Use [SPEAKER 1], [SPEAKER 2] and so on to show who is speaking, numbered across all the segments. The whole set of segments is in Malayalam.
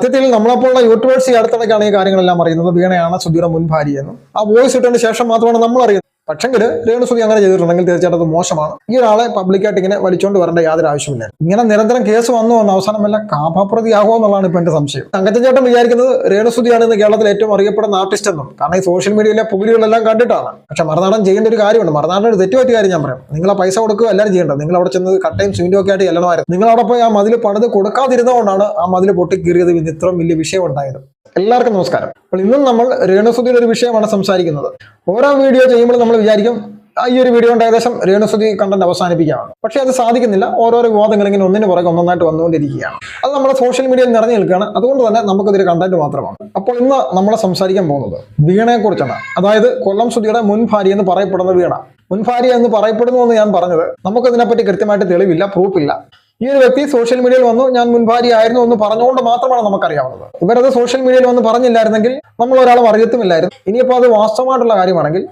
[SPEAKER 1] സത്യത്തിൽ നമ്മളെപ്പോലുള്ള യൂട്യൂബേഴ്സ് ഈ അടുത്തിടയ്ക്കാണ് ഈ കാര്യങ്ങളെല്ലാം അറിയുന്നത്. വീണയാണ് സുധീറ മുൻ ഭാര്യയെന്നും. ആ വോയിസ് ഇട്ടതിന് ശേഷം മാത്രമാണ് നമ്മൾ അറിയുന്നത് പക്ഷെങ്കിൽ രേണുസുതി അങ്ങനെ ചെയ്തിട്ടുണ്ടെങ്കിൽ തീർച്ചയായിട്ടും അത് മോശമാണ്. ഈ ഒരാളെ പബ്ലിക്കായിട്ട് ഇങ്ങനെ വലിച്ചുകൊണ്ട് വരേണ്ട യാതൊരു ആവശ്യമില്ല. ഇങ്ങനെ നിരന്തരം കേസ് വന്നു വന്ന അവസാനം വല്ല കാഭാപ്രതിയാകുമോ എന്നുള്ളതാണ് ഇപ്പൊ എന്റെ സംശയം. തങ്കച്ചൻ ചേട്ടൻ വിചാരിക്കുന്നത് രേണുസുതിയാണ് ഇന്ന് കേരളത്തിൽ ഏറ്റവും അറിയപ്പെടുന്ന ആർട്ടിസ്റ്റ് എന്നും. കാരണം ഈ സോഷ്യൽ മീഡിയയിലെ പുകലുകളെല്ലാം കണ്ടിട്ടാണ്. പക്ഷെ മറുനാടൻ ചെയ്യേണ്ട ഒരു കാര്യമുണ്ട്. മറുനാടൻ ഒരു തെറ്റുപറ്റിയ കാര്യം ഞാൻ പറയാം. നിങ്ങളെ പൈസ കൊടുക്കുക എല്ലാവരും ചെയ്യേണ്ടത് നിങ്ങൾ അവിടെ ചെന്ന് കട്ടയും സിമെന്റും ഒക്കെ ആയിട്ട് ചെല്ലണമായിരുന്നു. നിങ്ങൾ അവിടെ പോയി ആ മതിൽ പണിത് കൊടുക്കാതിരുന്നതുകൊണ്ടാണ് ആ മതിൽ പൊട്ടിക്കീറിയത്. ഇത്രയും വലിയ വിഷയം ഉണ്ടായത്. എല്ലാവർക്കും നമസ്കാരം. അപ്പോൾ ഇന്നും നമ്മൾ രേണുസുതിയുടെ ഒരു വിഷയമാണ് സംസാരിക്കുന്നത്. ഓരോ വീഡിയോ ചെയ്യുമ്പോൾ നമ്മൾ വിചാരിക്കും ഈ ഒരു വീഡിയോ കൊണ്ട് ഏകദേശം രേണുസുതി കണ്ടന്റ് അവസാനിപ്പിക്കുകയാണ്. പക്ഷേ അത് സാധിക്കുന്നില്ല. ഓരോരോ വിവാദങ്ങൾ ഇങ്ങനെ ഒന്നിന് പുറകെ ഒന്നൊന്നായിട്ട് വന്നുകൊണ്ടിരിക്കുകയാണ്. അത് നമ്മുടെ സോഷ്യൽ മീഡിയയിൽ നിറഞ്ഞു നിൽക്കുകയാണ്. അതുകൊണ്ട് തന്നെ നമുക്കതൊരു കണ്ടന്റ് മാത്രമാണ്. അപ്പോൾ ഇന്ന് നമ്മൾ സംസാരിക്കാൻ പോകുന്നത് വീണയെക്കുറിച്ചാണ്. അതായത് കൊല്ലം സുതിയുടെ മുൻ ഭാര്യ എന്ന് പറയപ്പെടുന്ന വീണ. മുൻ ഭാര്യ എന്ന് പറയപ്പെടുന്നു എന്ന് ഞാൻ പറഞ്ഞത് നമുക്കതിനെപ്പറ്റി കൃത്യമായിട്ട് തെളിവില്ല പ്രൂഫില്ല ഈ ഒരു വ്യക്തി സോഷ്യൽ മീഡിയയിൽ വന്നു. ഞാൻ മുൻ ആയിരുന്നു എന്ന് പറഞ്ഞുകൊണ്ട് മാത്രമാണ് നമുക്കറിയാവുന്നത്. ഇവരത് സോഷ്യൽ മീഡിയയിൽ വന്ന് പറഞ്ഞില്ലായിരുന്നെങ്കിൽ നമ്മൾ ഒരാളും അറിയത്തുമില്ലായിരുന്നു. ഇനിയിപ്പോൾ അത് വാസ്തവമായിട്ടുള്ള കാര്യമാണെങ്കിൽ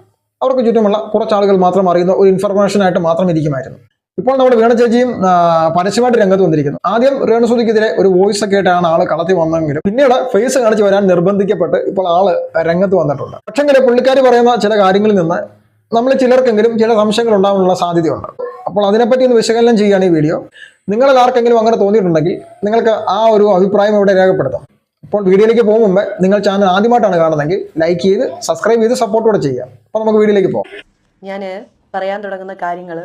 [SPEAKER 1] അവർക്ക് ചുറ്റുമുള്ള കുറച്ച് ആളുകൾ മാത്രം അറിയുന്ന ഒരു ഇൻഫർമേഷൻ ആയിട്ട് മാത്രം ഇരിക്കുമായിരുന്നു. ഇപ്പോൾ നമ്മുടെ വീണ ചേച്ചിയും പരസ്യമായിട്ട് രംഗത്ത് വന്നിരിക്കുന്നു. ആദ്യം രേണുസുതിക്കെതിരെ ഒരു വോയിസ് ഒക്കെ ആയിട്ടാണ് ആൾ കളത്തി വന്നെങ്കിലും പിന്നീട് ഫേസ് കാണിച്ച് വരാൻ നിർബന്ധിക്കപ്പെട്ട് ഇപ്പോൾ ആൾ രംഗത്ത് വന്നിട്ടുണ്ട്. പക്ഷെങ്കിൽ പുള്ളിക്കാർ പറയുന്ന ചില കാര്യങ്ങളിൽ നിന്ന് നമ്മൾ ചിലർക്കെങ്കിലും ചില സംശയങ്ങൾ ഉണ്ടാകാനുള്ള സാധ്യതയുണ്ട്. അപ്പോൾ അതിനെപ്പറ്റി ഒന്ന് വിശകലനം ചെയ്യുകയാണ് ഈ വീഡിയോ. നിങ്ങളിൽ ആർക്കെങ്കിലും അങ്ങനെ തോന്നിയിട്ടുണ്ടെങ്കിൽ നിങ്ങൾക്ക് ആ ഒരു അഭിപ്രായം ഇവിടെ രേഖപ്പെടുത്താം. അപ്പോൾ വീഡിയോയിലേക്ക് പോകും മുമ്പ് നിങ്ങൾ ചാനൽ ആദ്യമായിട്ടാണ് കാണുന്നതെങ്കിൽ ലൈക്ക് ചെയ്ത് സബ്സ്ക്രൈബ് ചെയ്ത് സപ്പോർട്ടോടെ ചെയ്യാം അപ്പോൾ നമുക്ക് വീഡിയോയിലേക്ക് പോകാം.
[SPEAKER 2] ഞാൻ പറയാൻ തുടങ്ങുന്ന കാര്യങ്ങൾ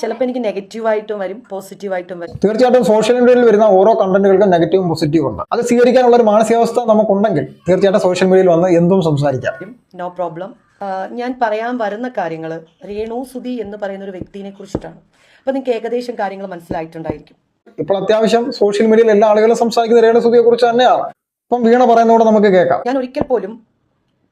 [SPEAKER 2] ചിലപ്പോൾ എനിക്ക് നെഗറ്റീവായിട്ടും വരും പോസിറ്റീവായിട്ടും വരും.
[SPEAKER 1] തീർച്ചയായിട്ടും സോഷ്യൽ മീഡിയയിൽ വരുന്ന ഓരോ കണ്ടന്റുകൾക്കും നെഗറ്റീവും പോസിറ്റീവും ഉണ്ട്. അത് സ്വീകരിക്കാനുള്ള ഒരു മാനസികാവസ്ഥ നമുക്കുണ്ടെങ്കിൽ തീർച്ചയായിട്ടും സോഷ്യൽ മീഡിയയിൽ വന്ന് എന്തും സംസാരിക്കാം.
[SPEAKER 2] നോ പ്രോബ്ലം ഞാൻ പറയാൻ വരുന്ന കാര്യങ്ങൾ രേണു സുധി എന്ന് പറയുന്ന ഒരു വ്യക്തിനെ കുറിച്ചിട്ടാണ്. അപ്പോൾ നിങ്ങൾക്ക് ഏകദേശം കാര്യങ്ങൾ മനസ്സിലായിട്ടുണ്ടായിരിക്കും.
[SPEAKER 1] ഇപ്പോൾ അത്യാവശ്യം സോഷ്യൽ മീഡിയയിൽ എല്ലാ ആളുകളും സംസാരിക്കുന്ന രേണു സുധിയെ കുറിച്ച് തന്നെയാണ്. ഇപ്പം വീണ പറയുന്നതോടെ നമുക്ക് കേൾക്കാം.
[SPEAKER 2] ഞാൻ ഒരിക്കൽ പോലും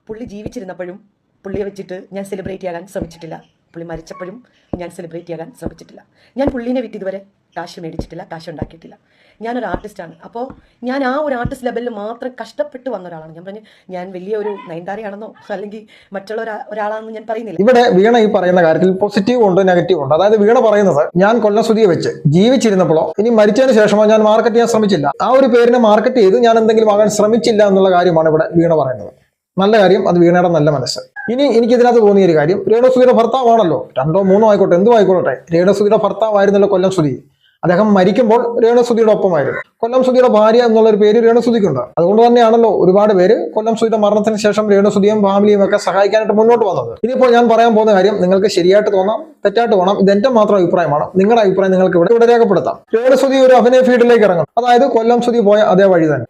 [SPEAKER 2] പുള്ളി ജീവിച്ചിരുന്നപ്പോഴും പുള്ളിയെ വെച്ചിട്ട് ഞാൻ സെലിബ്രേറ്റ് ചെയ്യാൻ ശ്രമിച്ചിട്ടില്ല. പുള്ളി മരിച്ചപ്പോഴും ഞാൻ സെലിബ്രേറ്റ് ചെയ്യാൻ ശ്രമിച്ചിട്ടില്ല. ഞാൻ പുള്ളീനെ വിറ്റ് ഇതുവരെ കാശ് മേടിച്ചിട്ടില്ല കാശ് ഉണ്ടാക്കിയിട്ടില്ല. ഞാനൊരു ആർട്ടിസ്റ്റാണ് അപ്പോൾ ഞാൻ ആ ഒരു ആർട്ടിസ്റ്റ് ലെവലിൽ മാത്രം കഷ്ടപ്പെട്ട് വന്ന ഒരാളാണ്. ഞാൻ പറഞ്ഞു ഞാൻ വലിയ ഒരു നയൻതാരയാണെന്നോ അല്ലെങ്കിൽ മറ്റുള്ള ഒരാ- ഒരാളാണെന്ന് ഞാൻ പറയുന്നില്ല.
[SPEAKER 1] ഇവിടെ വീണ ഈ പറയുന്ന കാര്യത്തിൽ പോസിറ്റീവ് ഉണ്ട് നെഗറ്റീവ് ഉണ്ട്. അതായത് വീണ പറയുന്നത് ഞാൻ കൊല്ലസുതിയെ വെച്ച് ജീവിച്ചിരുന്നപ്പോഴോ ഇനി മരിച്ചതിന് ശേഷമോ ഞാൻ മാർക്കറ്റ് ചെയ്യാൻ ശ്രമിച്ചില്ല. ആ ഒരു പേരിനെ മാർക്കറ്റ് ചെയ്ത് ഞാൻ എന്തെങ്കിലും ആകാൻ ശ്രമിച്ചില്ല എന്നുള്ള കാര്യമാണ് ഇവിടെ വീണ പറയുന്നത്. നല്ല കാര്യം അത് വീണയുടെ നല്ല മനസ്സ്. ഇനി എനിക്ക് ഇതിനകത്ത് തോന്നിയ ഒരു കാര്യം രേണുസുതിയുടെ ഭർത്താവാണല്ലോ. രണ്ടോ മൂന്നോ ആയിക്കോട്ടെ എന്തും ആയിക്കോട്ടെ രേണുസുതിയുടെ ഭർത്താവായിരുന്നല്ലോ കൊല്ലം സുതി. അദ്ദേഹം മരിക്കുമ്പോൾ രേണുസുതിയുടെ ഒപ്പമായിരുന്നു. കൊല്ലം സുതിയുടെ ഭാര്യ എന്നുള്ള ഒരു പേര് രേണുസുതിക്കുണ്ട് അതുകൊണ്ട് തന്നെയാണല്ലോ ഒരുപാട് പേര് കൊല്ലം സുതിയുടെ മരണത്തിന് ശേഷം രേണുസുതിയും ഫാമിലിയും ഒക്കെ സഹായിക്കാനായിട്ട് മുന്നോട്ട് വന്നത്. ഇനിയിപ്പോൾ ഞാൻ പറയാൻ പോകുന്ന കാര്യം നിങ്ങൾക്ക് ശരിയായിട്ട് തോന്നാം തെറ്റായിട്ട് തോന്നാം. ഇതെന്റെ മാത്രം അഭിപ്രായമാണ്. നിങ്ങളുടെ അഭിപ്രായം നിങ്ങൾക്ക് ഇവിടെ ഇവിടെ രേഖപ്പെടുത്താം. രേണുസുതി ഒരു അഭിനയ ഫീൽഡിലേക്ക് ഇറങ്ങും. അതായത് കൊല്ലം സുതി പോയ അതേ വഴി തന്നെ.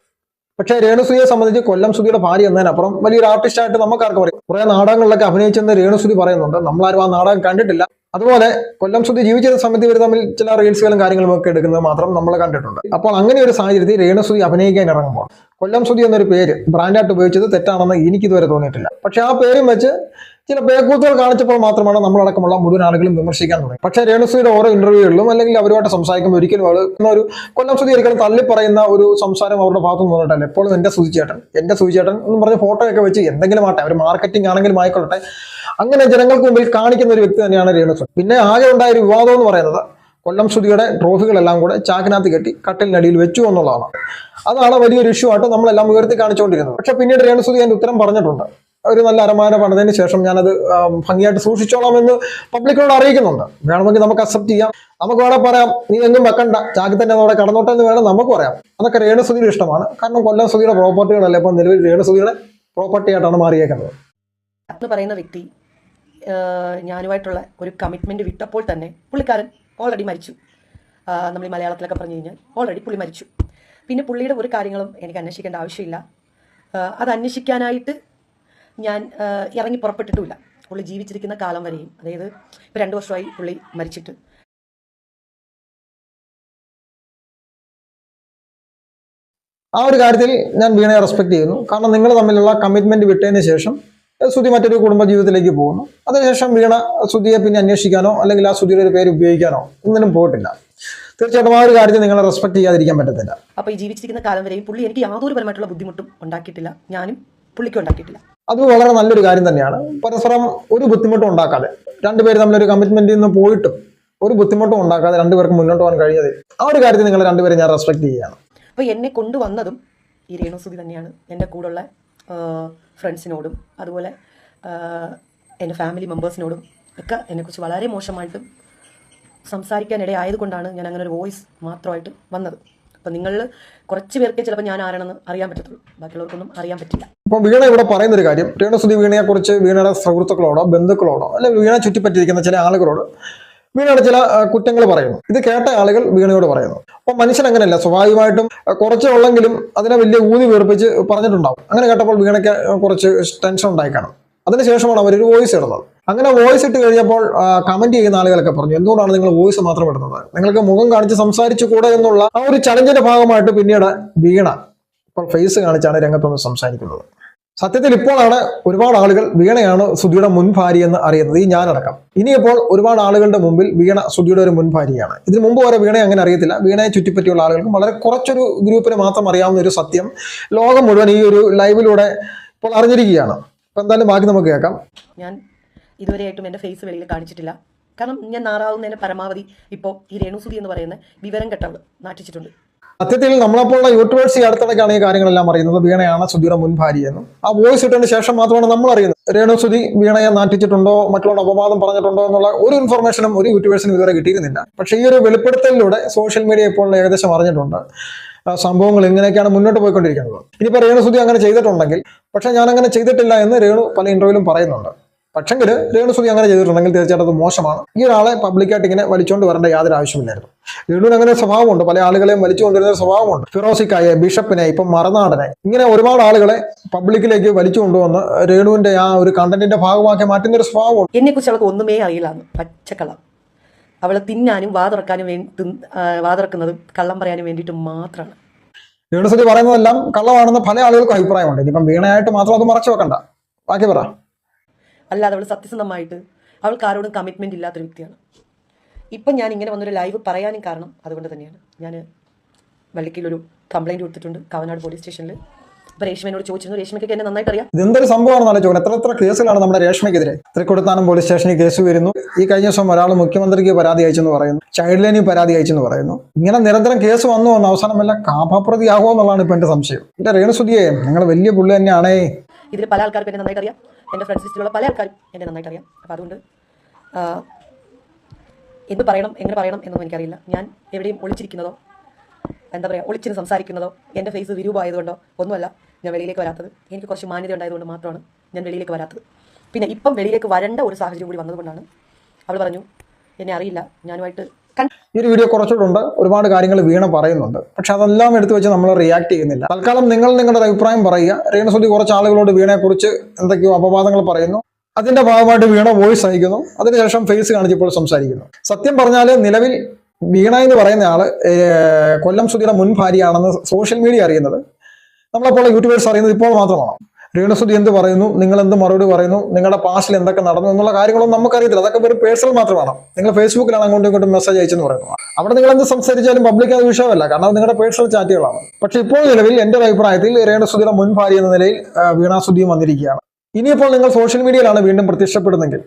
[SPEAKER 1] പക്ഷേ രേണുസുതിയെ സംബന്ധിച്ച് കൊല്ലം സുതിയുടെ ഭാര്യ എന്നതിനപ്പുറം വലിയൊരു ആർട്ടിസ്റ്റായിട്ട് നമുക്കാർക്ക് പറയും കുറെ നാടകങ്ങളിലൊക്കെ അഭിനയിച്ചെന്ന് രേണുസുതി പറയുന്നുണ്ട്. നമ്മളാരും ആ നാടകം കണ്ടിട്ടില്ല. അതുപോലെ കൊല്ലം ശ്രുതി ജീവിച്ചിരുന്ന സമയത്ത് ഇവർ തമ്മിൽ ചില റീൽസുകളും കാര്യങ്ങളും ഒക്കെ എടുക്കുന്നത് മാത്രം നമ്മൾ കണ്ടിട്ടുണ്ട്. അപ്പോൾ അങ്ങനെ ഒരു സാഹചര്യത്തിൽ രേണുസുതി അഭിനയിക്കാൻ ഇറങ്ങുമ്പോൾ കൊല്ലം സുതി എന്നൊരു പേര് ബ്രാൻഡായിട്ട് ഉപയോഗിച്ചത് തെറ്റാണെന്ന് എനിക്ക് ഇതുവരെ തോന്നിയിട്ടില്ല. പക്ഷെ ആ പേരും വെച്ച് ചില പേക്കൂത്തുകൾ കാണിച്ചപ്പോൾ മാത്രമാണ് നമ്മളടക്കമുള്ള മുഴുവൻ ആളുകളും വിമർശിക്കാൻ തുടങ്ങി. പക്ഷേ രേണുസുതിയുടെ ഓരോ ഇന്റർവ്യൂകളിലും അല്ലെങ്കിൽ അവരുമായിട്ട് സംസാരിക്കുമ്പോൾ ഒരിക്കലും അവൾ ഒരു കൊല്ലം സുതി ഒരിക്കലും തള്ളി പറയുന്ന ഒരു സംസാരം അവരുടെ ഭാഗത്തു നിന്ന് വന്നിട്ടല്ല. എപ്പോഴും എന്റെ സുചിച്ചേട്ടൻ എന്റെ ചേട്ടൻ എന്ന് പറഞ്ഞ ഫോട്ടോയൊക്കെ വെച്ച് എന്തെങ്കിലും ആട്ടെ അവർ മാർക്കറ്റിംഗ് ആണെങ്കിലും ആയിക്കൊള്ളട്ടെ. അങ്ങനെ ജനങ്ങൾക്ക് മുമ്പിൽ കാണിക്കുന്ന ഒരു വ്യക്തി തന്നെയാണ് രേണുസു പിന്നെ ആകെ ഉണ്ടായ ഒരു വിവാദം എന്ന് പറയുന്നത് കൊല്ലം ശ്രുതിയുടെ ട്രോഫികളെല്ലാം കൂടെ ചാക്കിനകത്ത് കെട്ടി കട്ടിലിനടിയിൽ വെച്ചു എന്നുള്ളതാണ്. അതാണ് വലിയൊരു ഇഷ്യൂ ആയിട്ട് നമ്മളെല്ലാം ഉയർത്തി കാണിച്ചുകൊണ്ടിരുന്നത്. പക്ഷെ പിന്നീട് രേണുസുതി അതിന്റെ ഉത്തരം പറഞ്ഞിട്ടുണ്ട്. ഒരു നല്ല അരമാന പണിതതിന് ശേഷം ഞാനത് ഭംഗിയായിട്ട് സൂക്ഷിച്ചോളാം എന്ന് പബ്ലിക്കിനോട് അറിയിക്കുന്നുണ്ട്. വേണമെങ്കിൽ നമുക്ക് അക്സെപ്റ്റ് ചെയ്യാം. നമുക്ക് വേണേൽ പറയാം നീ എങ്ങും വെക്കണ്ട. ചാക്കി തന്നെ അവിടെ കടന്നോട്ടെ എന്ന് വേണം നമുക്ക് പറയാം. അതൊക്കെ രേണുസുതിയുടെ ഇഷ്ടമാണ്. കാരണം കൊല്ലം സുതിയുടെ പ്രോപ്പർട്ടികളല്ല? ഇപ്പം നിലവിൽ രേണുസുതിയുടെ പ്രോപ്പർട്ടി ആയിട്ടാണ് മാറിയേക്കുന്നത്.
[SPEAKER 2] എന്ന് പറയുന്ന വ്യക്തി ഞാനുമായിട്ടുള്ള ഒരു കമ്മിറ്റ്മെന്റ് വിട്ടപ്പോൾ തന്നെ പുള്ളിക്കാരൻ ഓൾറെഡി മരിച്ചു. നമ്മൾ ഈ മലയാളത്തിലൊക്കെ പറഞ്ഞു കഴിഞ്ഞാൽ ഓൾറെഡി പുള്ളി മരിച്ചു. പിന്നെ പുള്ളിയുടെ ഒരു കാര്യങ്ങളും എനിക്ക് അന്വേഷിക്കേണ്ട ആവശ്യമില്ല. അത് അന്വേഷിക്കാനായിട്ട് ഞാൻ ഇറങ്ങി പുറപ്പെട്ടിട്ടുമില്ല. പുള്ളി ജീവിച്ചിരിക്കുന്ന കാലം വരെയും അതായത് ഇപ്പോൾ രണ്ട് വർഷമായി പുള്ളി മരിച്ചിട്ട്.
[SPEAKER 1] ആ ഒരു കാര്യത്തിൽ ഞാൻ വീണയെ റെസ്പെക്ട് ചെയ്യുന്നു. കാരണം നിങ്ങൾ തമ്മിലുള്ള കമ്മിറ്റ്മെന്റ് വിട്ടതിന് ശേഷം സുധി മറ്റൊരു കുടുംബ ജീവിതത്തിലേക്ക് പോകുന്നു. അതിനുശേഷം വീണ ശ്രുതിയെ പിന്നെ അന്വേഷിക്കാനോ അല്ലെങ്കിൽ ആ ശ്രുതിയുടെ ഒരു പേര് ഉപയോഗിക്കാനോ ഒന്നിനും പോയിട്ടില്ല. തീർച്ചയായിട്ടും ആ ഒരു കാര്യത്തിൽ നിങ്ങളെ റെസ്പെക്ട് ചെയ്യാതിരിക്കാൻ പറ്റത്തില്ല.
[SPEAKER 2] അപ്പോൾ ഈ ജീവിച്ചിരിക്കുന്ന കാലം വരെയും പുള്ളി എനിക്ക് യാതൊരു പരമായിട്ടുള്ള ബുദ്ധിമുട്ടും ഉണ്ടാക്കിയിട്ടില്ല. ഞാനും പുള്ളിക്ക് ഉണ്ടാക്കിയിട്ടില്ല.
[SPEAKER 1] അത് വളരെ നല്ലൊരു കാര്യം തന്നെയാണ്. പരസ്പരം ഒരു ബുദ്ധിമുട്ടും ഉണ്ടാക്കാതെ രണ്ടുപേര് തമ്മിലൊരു കമ്മിറ്റ്മെന്റിൽ നിന്ന് പോയിട്ടും ഒരു ബുദ്ധിമുട്ടും ഉണ്ടാക്കാതെ രണ്ടുപേർക്ക് മുന്നോട്ട് പോകാൻ കഴിഞ്ഞത് ആ ഒരു കാര്യത്തിൽ നിങ്ങൾ രണ്ടുപേരും ഞാൻ റെസ്പെക്ട് ചെയ്യുകയാണ്.
[SPEAKER 2] അപ്പോൾ എന്നെ കൊണ്ടുവന്നതും ഈ രേണുസുതി തന്നെയാണ്. എന്റെ കൂടെയുള്ള ഫ്രണ്ട്സിനോടും അതുപോലെ എന്റെ ഫാമിലി മെമ്പേഴ്സിനോടും ഒക്കെ എന്നെക്കുറിച്ച് വളരെ മോശമായിട്ടും സംസാരിക്കാനിടയായതുകൊണ്ടാണ് ഞാൻ അങ്ങനെ ഒരു വോയിസ് മാത്രമായിട്ട് വന്നത്. അപ്പം നിങ്ങൾ കുറച്ച് പേർക്ക് ചിലപ്പോൾ ഞാൻ ആരാണെന്ന് അറിയാൻ പറ്റത്തുള്ളൂ. ബാക്കിയുള്ളവർക്കൊന്നും അറിയാൻ പറ്റില്ല.
[SPEAKER 1] അപ്പോൾ വീണ ഇവിടെ പറയുന്ന ഒരു കാര്യം. രേണുസുതി വീണയെക്കുറിച്ച് വീണയുടെ സുഹൃത്തുക്കളോടോ ബന്ധുക്കളോടോ അല്ലെങ്കിൽ വീണ ചുറ്റിപ്പറ്റിയിരിക്കുന്ന ചില ആളുകളോട് വീണയുടെ ചില കുറ്റങ്ങൾ പറയുന്നു. ഇത് കേട്ട ആളുകൾ വീണയോട് പറയുന്നു. അപ്പൊ മനുഷ്യൻ അങ്ങനെയല്ല. സ്വാഭാവികമായിട്ടും കുറച്ചേ ഉള്ളെങ്കിലും അതിനെ വലിയ ഊതി വീർപ്പിച്ച് പറഞ്ഞിട്ടുണ്ടാവും. അങ്ങനെ കേട്ടപ്പോൾ വീണയ്ക്ക് കുറച്ച് ടെൻഷൻ ഉണ്ടായി കാണും അതിനുശേഷമാണ് അവരൊരു വോയിസ് ഇടുന്നത്. അങ്ങനെ വോയിസ് ഇട്ട് കഴിഞ്ഞപ്പോൾ കമന്റ് ചെയ്യുന്ന ആളുകളൊക്കെ പറഞ്ഞു എന്തുകൊണ്ടാണ് നിങ്ങൾ വോയിസ് മാത്രം ഇടുന്നത്? നിങ്ങൾക്ക് മുഖം കാണിച്ച് സംസാരിച്ചു കൂടെ എന്നുള്ള ആ ഒരു ചലഞ്ചിന്റെ ഭാഗമായിട്ട് പിന്നീട് വീണ ഇപ്പോൾ ഫേസ് കാണിച്ചാണ് രംഗത്തൊന്ന് സംസാരിക്കുന്നത്. സത്യത്തിൽ ഇപ്പോഴാണ് ഒരുപാട് ആളുകൾ വീണയാണ് സുധിയുടെ മുൻ ഭാര്യ എന്ന് അറിയുന്നത്. ഈ ഞാനടക്കം. ഇനിയിപ്പോൾ ഒരുപാട് ആളുകളുടെ മുമ്പിൽ വീണ സുധിയുടെ ഒരു മുൻ ഭാര്യയാണ്. ഇതിനു മുമ്പ് വരെ വീണയെ അങ്ങനെ അറിയത്തില്ല. വീണയെ ചുറ്റിപ്പറ്റിയുള്ള ആളുകൾക്ക് വളരെ കുറച്ചൊരു ഗ്രൂപ്പിനെ മാത്രം അറിയാവുന്ന ഒരു സത്യം. ലോകം മുഴുവൻ ഈ ഒരു ലൈവിലൂടെ ഇപ്പോൾ അറിഞ്ഞിരിക്കുകയാണ്. അപ്പൊ എന്തായാലും ബാക്കി നമുക്ക് കേൾക്കാം.
[SPEAKER 2] ഞാൻ ഇതുവരെയായിട്ടും എന്റെ ഫേസ് വെളിയിൽ കാണിച്ചിട്ടില്ല. കാരണം ഞാൻ നാറാവുന്നതിന് പരമാവധി ഇപ്പോൾ ഈ രേണു രേണുസുതി എന്ന് പറയുന്ന വിവരം കെട്ടവൾ നാട്ടിച്ചിട്ടുണ്ട്
[SPEAKER 1] സത്യത്തിൽ നമ്മളെപ്പോലുള്ള യൂട്യൂബേഴ്സ് ഈ അടുത്തിടയ്ക്കാണ് ഈ കാര്യങ്ങളെല്ലാം അറിയുന്നത്. വീണയാണ് സുധിയുടെ മുൻ ഭാര്യയെന്നും ആ വോയിസ് ഇട്ടതിന് ശേഷം മാത്രമാണ് നമ്മൾ അറിയുന്നത്. രേണു സുധി വീണയെ നാട്ടിച്ചിട്ടുണ്ടോ മറ്റുള്ള അപവാദം പറഞ്ഞിട്ടുണ്ടോ എന്നുള്ള ഒരു ഇൻഫർമേഷനും ഒരു യൂട്യൂബേഴ്സിനും ഇതുവരെ കിട്ടിയിരുന്നില്ല. പക്ഷേ ഈ ഒരു വെളിപ്പെടുത്തലിലൂടെ സോഷ്യൽ മീഡിയ ഇപ്പോൾ ഏകദേശം അറിഞ്ഞിട്ടുണ്ട്. സംഭവങ്ങൾ ഇങ്ങനെയൊക്കെയാണ് മുന്നോട്ട് പോയിക്കൊണ്ടിരിക്കുന്നത്. ഇനിയിപ്പോൾ രേണു സുധി അങ്ങനെ ചെയ്തിട്ടുണ്ടെങ്കിൽ പക്ഷേ ഞാൻ അങ്ങനെ ചെയ്തിട്ടില്ല എന്ന് രേണു പല ഇന്റർവ്യൂവിലും പറയുന്നുണ്ട്. പക്ഷെങ്കിൽ രേണുസുതി അങ്ങനെ ചെയ്തിട്ടുണ്ടെങ്കിൽ തീർച്ചയായിട്ടും അത് മോശമാണ്. ഈ ഒരാളെ പബ്ലിക്കായിട്ട് ഇങ്ങനെ വലിച്ചുകൊണ്ട് വരേണ്ട യാതൊരു ആവശ്യമില്ലായിരുന്നു. രേണുവിന് അങ്ങനെ സ്വഭാവമുണ്ട്. പല ആളുകളെയും വലിച്ചു കൊണ്ടുവരുന്ന സ്വഭാവമുണ്ട്. ഫിറോസിക്കായ ബിഷപ്പിനെ ഇപ്പം മറനാടനെ ഇങ്ങനെ ഒരുപാട് ആളുകളെ പബ്ലിക്കിലേക്ക് വലിച്ചു കൊണ്ടുവന്ന് രേണുവിന്റെ ആ ഒരു കണ്ടന്റിന്റെ ഭാഗമാക്കി മാറ്റുന്ന ഒരു സ്വഭാവമുണ്ട്.
[SPEAKER 2] എന്നെക്കുറിച്ച് അവൾക്ക് ഒന്നുമേ അറിയില്ലാന്ന് പച്ചക്കള്ളം. അവൾ തിന്നാനും വാതിറക്കാനും വേണ്ടി വാതിറക്കുന്നതും കള്ളം പറയാനും വേണ്ടിയിട്ട് മാത്രമാണ്.
[SPEAKER 1] രേണുസതി പറയുന്നതെല്ലാം കള്ളമാണെന്ന് പല ആളുകൾക്കും അഭിപ്രായമുണ്ട്. ഇനിയിപ്പം വീണയായിട്ട് മാത്രം അത് മറച്ചു വെക്കണ്ട. ബാക്കി പറ.
[SPEAKER 2] അല്ലാതെ അവൾ സത്യസന്ധമായിട്ട് അവൾക്ക് ആരോടും കമ്മിറ്റ്മെന്റ് ഇല്ലാത്തൊരു വ്യക്തിയാണ്. ഇപ്പം ഞാൻ ഇങ്ങനെ വന്നൊരു ലൈവ് പറയാനും കാരണം അതുകൊണ്ട് തന്നെയാണ്. ഞാൻ വള്ളിക്കയിലൊരു കംപ്ലൈന്റ് കൊടുത്തിട്ടുണ്ട് കവനാട് പോലീസ് സ്റ്റേഷനിൽ ഇപ്പോൾ രേഷ്മയോട് ചോദിച്ചിരുന്നു രേഷ്മയ്ക്ക് എന്നെ നന്നായിട്ട് അറിയാം
[SPEAKER 1] ഇതെന്തൊരു സംഭവമാണെന്നാണ് ചോദിക്കുന്നത് എത്ര എത്ര കേസുകളാണ് നമ്മുടെ രേഷ്മയ്ക്കെതിരെ? തൃക്കൊടുത്താനം പോലീസ് സ്റ്റേഷനിൽ കേസ് വരുന്നു. ഈ കഴിഞ്ഞ ദിവസം ഒരാൾ മുഖ്യമന്ത്രിക്ക് പരാതി അയച്ചെന്ന് പറയുന്നു. ചൈൽഡ് ലൈനിൽ പരാതി അയച്ചെന്ന് പറയുന്നു. ഇങ്ങനെ നിരന്തരം കേസ് വന്നു വന്ന് അവസാനം എല്ലാം കാഭാപ്രതി ആകുമോ എന്നുള്ളതാണ് ഇപ്പൊ എന്റെ സംശയം. എന്റെ രേണുസുതിയെ നിങ്ങൾ വലിയ പുള്ളി തന്നെയാണേ.
[SPEAKER 2] ഇതിൽ പല ആൾക്കാർക്കും എന്നെ നന്നായിട്ട് അറിയാം എന്റെ ഫ്രണ്ട്സ് ലിസ്റ്റിലുള്ള പല ആൾക്കാരും എന്നെ നന്നായിട്ട് അറിയാം അപ്പൊ അതുകൊണ്ട് എന്ത് പറയണം എങ്ങനെ പറയണം എന്നൊന്നും എനിക്കറിയില്ല. ഞാൻ എവിടെയും ഒളിച്ചിരിക്കുന്നതോ എന്താ പറയുക ഒളിച്ചിന് സംസാരിക്കുന്നതോ എന്റെ ഫേസ് വിരൂപമായതുകൊണ്ടോ ഒന്നുമല്ല ഞാൻ വെളിയിലേക്ക് വരാത്തത്. എനിക്ക് കുറച്ച് മാന്യത ഉണ്ടായതുകൊണ്ട് മാത്രമാണ് ഞാൻ വെളിയിലേക്ക് വരാത്തത്. പിന്നെ ഇപ്പം വെളിയിലേക്ക് വരേണ്ട ഒരു സാഹചര്യം കൂടി വന്നതുകൊണ്ടാണ് അവൾ പറഞ്ഞു എന്നെ അറിയില്ല ഞാനുമായിട്ട്
[SPEAKER 1] ഈ ഒരു വീഡിയോ കുറച്ചുകൂടെ ഉണ്ട്. ഒരുപാട് കാര്യങ്ങൾ വീണ പറയുന്നുണ്ട്. പക്ഷെ അതെല്ലാം എടുത്തു വെച്ച് നമ്മൾ റിയാക്ട് ചെയ്യുന്നില്ല. തൽക്കാലം നിങ്ങൾ നിങ്ങളുടെ അഭിപ്രായം പറയുക. രേണസുദ്ധി കുറച്ച് ആളുകളോട് വീണയെക്കുറിച്ച് എന്തൊക്കെയോ അപവാദങ്ങൾ പറയുന്നു. അതിന്റെ ഭാഗമായിട്ട് വീണ വോയിസ് അയക്കുന്നു അതിനുശേഷം ഫേസ് കാണിച്ചപ്പോൾ സംസാരിക്കുന്നു. സത്യം പറഞ്ഞാൽ നിലവിൽ വീണ എന്ന് പറയുന്ന ആൾ കൊല്ലം സുധിയുടെ മുൻ ഭാര്യയാണെന്ന് സോഷ്യൽ മീഡിയ അറിയുന്നത്. നമ്മളെപ്പോലെ യൂട്യൂബേഴ്സ് അറിയുന്നത് ഇപ്പോൾ മാത്രമാണ്. രേണുസുതി എന്ത് പറയുന്നു? നിങ്ങൾ എന്ത് മറുപടി പറയുന്നു? നിങ്ങളുടെ പാസ്റ്റിൽ എന്തൊക്കെ നടന്നു എന്നുള്ള കാര്യങ്ങളൊന്നും നമുക്കറിയത്തില്ല. അതൊക്കെ വെറും പേഴ്സണൽ മാത്രമാണ്. നിങ്ങൾ ഫേസ്ബുക്കിലാണ് അങ്ങോട്ടും ഇങ്ങോട്ടും മെസ്സേജ് അയച്ചെന്ന് പറയുന്നത്. അവിടെ നിങ്ങൾ എന്ത് സംസാരിച്ചാലും പബ്ലിക് അത് വിഷയമല്ല. കാരണം അത് നിങ്ങളുടെ പേഴ്സണൽ ചാറ്റുകളാണ് പക്ഷെ ഇപ്പോൾ നിലവിൽ ഒരു അഭിപ്രായത്തിൽ രേണുസുതിയുടെ മുൻ ഭാര്യ എന്ന നിലയിൽ വീണാസുദ്ധിയും വന്നിരിക്കുകയാണ്. ഇനിയിപ്പോൾ നിങ്ങൾ സോഷ്യൽ മീഡിയയിലാണ് വീണ്ടും പ്രത്യക്ഷപ്പെടുന്നെങ്കിൽ.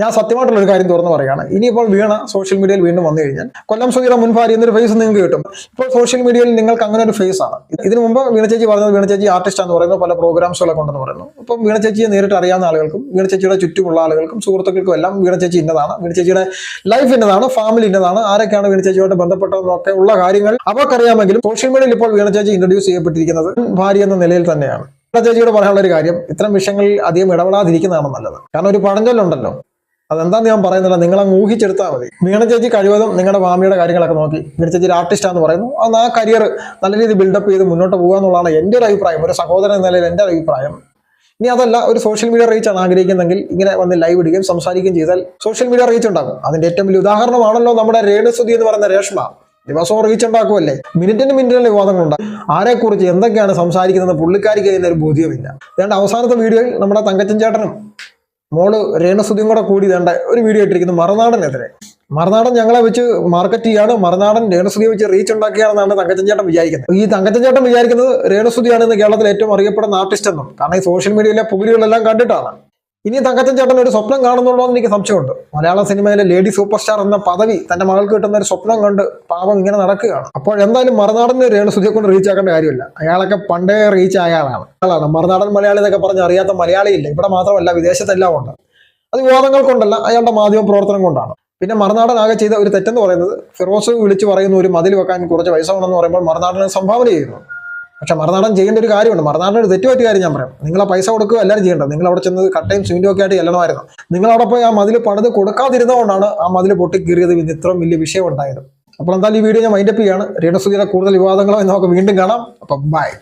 [SPEAKER 1] ഞാൻ സത്യമായിട്ടുള്ള ഒരു കാര്യം തുറന്നു പറയുകയാണ്. ഇനിയിപ്പോൾ വീണ സോഷ്യൽ മീഡിയയിൽ വീണ്ടും വന്നു കഴിഞ്ഞാൽ കൊല്ലം സുധിയുടെ മുൻ ഭാര്യ എന്നൊരു ഫേസ് നിങ്ങൾക്ക് കിട്ടും. ഇപ്പോൾ സോഷ്യൽ മീഡിയയിൽ നിങ്ങൾക്ക് അങ്ങനെ ഒരു ഫേസ് ആണ്. ഇതിനു മുമ്പ് വീണ ചേച്ചി പറഞ്ഞത് വീണ ചേച്ചി ആർട്ടിസ്റ്റ് എന്ന് പറയുന്നു പല പ്രോഗ്രാംസുകളൊക്കെ ഉണ്ടെന്ന് പറയുന്നു. അപ്പം വീണ ചേച്ചിയെ നേരിട്ട് അറിയാവുന്ന ആളുകൾക്കും വീണ ചേച്ചിയുടെ ചുറ്റുമുള്ള ആളുകൾക്കും സുഹൃത്തുക്കൾക്കും എല്ലാം വീണ ചേച്ചി ഇന്നതാണ്. വീണ ചേച്ചിയുടെ ലൈഫ് ഇന്നതാണ് ഫാമിലി ഇന്നതാണ് ആരൊക്കെയാണ് വീണ ചേച്ചിയോട് ബന്ധപ്പെട്ടതെന്നൊക്കെ ഉള്ള കാര്യങ്ങൾ അവർക്കറിയാമെങ്കിലും സോഷ്യൽ മീഡിയയിൽ ഇപ്പോൾ വീണ ചേച്ചി ഇൻട്രൊഡ്യൂസ് ചെയ്യപ്പെട്ടിരിക്കുന്നത് ഭാര്യ എന്ന നിലയിൽ തന്നെയാണ്. ചേച്ചിയോട് പറയാനുള്ള ഒരു കാര്യം ഇത്തരം വിഷയങ്ങളിൽ അധികം ഇടപെടാതിരിക്കുന്നതാണ് നല്ലത്. കാരണം ഒരു പഴഞ്ചൊല്ലുണ്ടല്ലോ. അതെന്താന്ന് ഞാൻ പറയുന്നില്ല. നിങ്ങൾ അങ്ങ് ഊഹിച്ചെടുത്താൽ മതി. വീണ ചേച്ചി കഴിവതും നിങ്ങളുടെ മാമിയുടെ കാര്യങ്ങളൊക്കെ നോക്കി വീണ ചേച്ചി ഒരു ആർട്ടിസ്റ്റാന്ന് പറയുന്നു. അത് ആ കരിയർ നല്ല രീതിയിൽ ബിൽഡപ്പ് ചെയ്ത് മുന്നോട്ട് പോകുക എന്നുള്ളതാണ് എന്റെ ഒരു അഭിപ്രായം. ഒരു സഹോദരൻ എന്ന നിലയിൽ എന്റെ അഭിപ്രായം. ഇനി അതല്ല ഒരു സോഷ്യൽ മീഡിയ റീച്ച് ആണ് ആഗ്രഹിക്കുന്നെങ്കിൽ ഇങ്ങനെ വന്ന് ലൈവ് ഇടുകയും സംസാരിക്കുകയും ചെയ്താൽ സോഷ്യൽ മീഡിയ റീച്ച് ഉണ്ടാകും. അതിന്റെ ഏറ്റവും വലിയ ഉദാഹരണമാണല്ലോ നമ്മുടെ രേണുസുതി എന്ന് പറയുന്ന രേഷ്മ. ദിവസവും ഉറങ്ങിച്ചുണ്ടാക്കുമല്ലേ മിനിറ്റിന് മിനിറ്റിന് വിവാദങ്ങളുണ്ടാകും ആരെക്കുറിച്ച് എന്തൊക്കെയാണ് സംസാരിക്കുന്നത് പുള്ളിക്കാരി കഴിയുന്ന ഒരു ബോധ്യമില്ല അതുകൊണ്ട് അവസാനത്തെ വീഡിയോയിൽ നമ്മുടെ തങ്കച്ചൻ ചേട്ടനും മോൾ രേണുസുതിയും കൂടെ കൂടി വേണ്ട ഒരു വീഡിയോ ഇട്ടിരിക്കുന്നു മറുനാടനെതിരെ. മറുനാടൻ ഞങ്ങളെ വെച്ച് മാർക്കറ്റ് ചെയ്യാണ്. മറുനാടൻ രേണുസുതിയെ വെച്ച് റീച്ച് ഉണ്ടാക്കിയാണെന്നാണ് തങ്കച്ചൻ ചേട്ടൻ വിചാരിക്കുന്നത്. ഈ തങ്കച്ചൻ ചേട്ടൻ വിചാരിക്കുന്നത് രേണുസുതിയാണ് ഇന്ന് കേരളത്തിൽ ഏറ്റവും അറിയപ്പെടുന്ന ആർട്ടിസ്റ്റ് എന്നും. കാരണം ഈ സോഷ്യൽ മീഡിയയിലെ പുകലുകളെല്ലാം കണ്ടിട്ടാണ്. ഇനി തങ്കച്ചൻ ചേട്ടൻ ഒരു സ്വപ്നം കാണുന്നുള്ളൂ എന്ന് എനിക്ക് സംശയമുണ്ട്. മലയാള സിനിമയിലെ ലേഡി സൂപ്പർ സ്റ്റാർ എന്ന പദവി തന്റെ മകൾക്ക് കിട്ടുന്ന ഒരു സ്വപ്നം കണ്ട് പാപം ഇങ്ങനെ നടക്കുകയാണ്. അപ്പോൾ എന്തായാലും മറുനാടൻ രേണുസുതിയെ കൊണ്ട് റീച്ച് ആക്കേണ്ട കാര്യമില്ല. അയാളൊക്കെ പണ്ടേ റീച്ച് ആയ ആളാണ്. ആളാണ് മറുനാടൻ മലയാളി എന്നൊക്കെ പറഞ്ഞ് അറിയാത്ത മലയാളിയില്ല. ഇവിടെ മാത്രമല്ല വിദേശത്തെല്ലാം ഉണ്ട്. അത് വിവാദങ്ങൾ കൊണ്ടല്ല അയാളുടെ മാധ്യമ പ്രവർത്തനം കൊണ്ടാണ്. പിന്നെ മറുനാടൻ ആകെ ചെയ്ത ഒരു തെറ്റെന്ന് പറയുന്നത് ഫിറോസ് വിളിച്ചു പറയുന്ന ഒരു മതിൽ വെക്കാൻ കുറച്ച് പൈസ പറയുമ്പോൾ മറുനാടന് സംഭാവന ചെയ്യുന്നു. പക്ഷെ മറുനാടൻ ചെയ്യേണ്ട ഒരു കാര്യമുണ്ട്. മറുനാടൻ ഒരു തെറ്റുപറ്റിയ കാര്യം ഞാൻ പറയാം. നിങ്ങൾ ആ പൈസ കൊടുക്കുക എല്ലാവരും ചെയ്യേണ്ടത് നിങ്ങൾ അവിടെ ചെന്ന് കട്ടയും സിമെന്റും ഒക്കെ ആയിട്ട് ചെല്ലണമായിരുന്നു. നിങ്ങൾ അവിടെ പോയി ആ മതിൽ പണിത് കൊടുക്കാതിരുന്നതുകൊണ്ടാണ് ആ മതിൽ പൊട്ടിക്കീറിയത് പിന്നെ ഇത്രയും വലിയ വിഷയം ഉണ്ടായത്. അപ്പോൾ എന്തായാലും ഈ വീഡിയോ ഞാൻ മൈൻഡപ്പ് ചെയ്യാണ്. രേണുസുതിയുടെ കൂടുതൽ വിവാദങ്ങളോ നമുക്ക് വീണ്ടും കാണാം. അപ്പം ബൈ